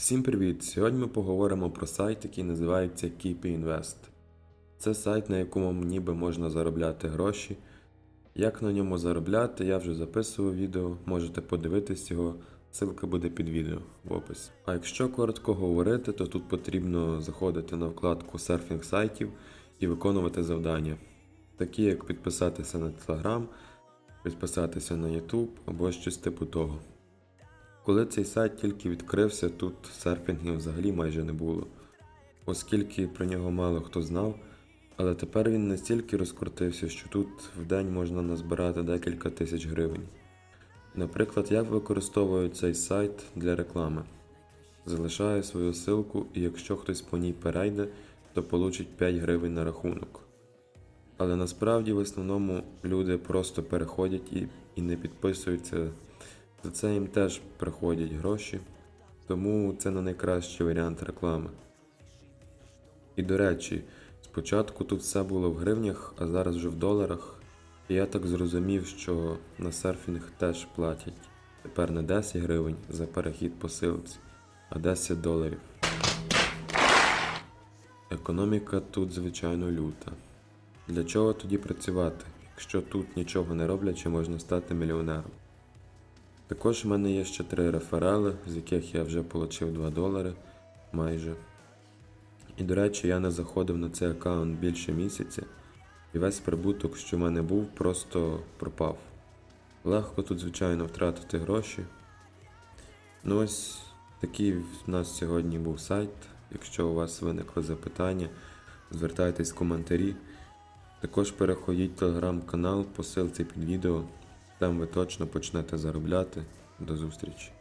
Всім привіт! Сьогодні ми поговоримо про сайт, який називається Keep Invest. Це сайт, на якому ніби можна заробляти гроші. Як на ньому заробляти, я вже записував відео, можете подивитись його, ссылка буде під відео в описі. А якщо коротко говорити, то тут потрібно заходити на вкладку серфінг сайтів і виконувати завдання, такі як підписатися на Telegram, підписатися на YouTube або щось типу того. Коли цей сайт тільки відкрився, тут серфінгів взагалі майже не було, оскільки про нього мало хто знав, але тепер він настільки розкрутився, що тут в день можна назбирати декілька тисяч гривень. Наприклад, я використовую цей сайт для реклами. Залишаю свою ссылку, і якщо хтось по ній перейде, то получить 5 гривень на рахунок. Але насправді в основному люди просто переходять і, і не підписуються за це їм теж приходять гроші, тому це не найкращий варіант реклами. І до речі, спочатку тут все було в гривнях, а зараз вже в доларах. І я так зрозумів, що на серфінг теж платять тепер не 10 гривень за перехід по силці, а 10 доларів. Економіка тут, звичайно, люта. Для чого тоді працювати, якщо тут нічого не роблячи, можна стати мільйонером? Також в мене є ще три реферали, з яких я вже отримав 2 долари майже. І до речі, я не заходив на цей аккаунт більше місяця, і весь прибуток, що в мене був, просто пропав. Легко тут, звичайно, втратити гроші. Ну ось такий в нас сьогодні був сайт. Якщо у вас виникли запитання, звертайтесь в коментарі. Також переходіть в телеграм-канал по ссылці під відео. Там ви точно почнете заробляти. До зустрічі!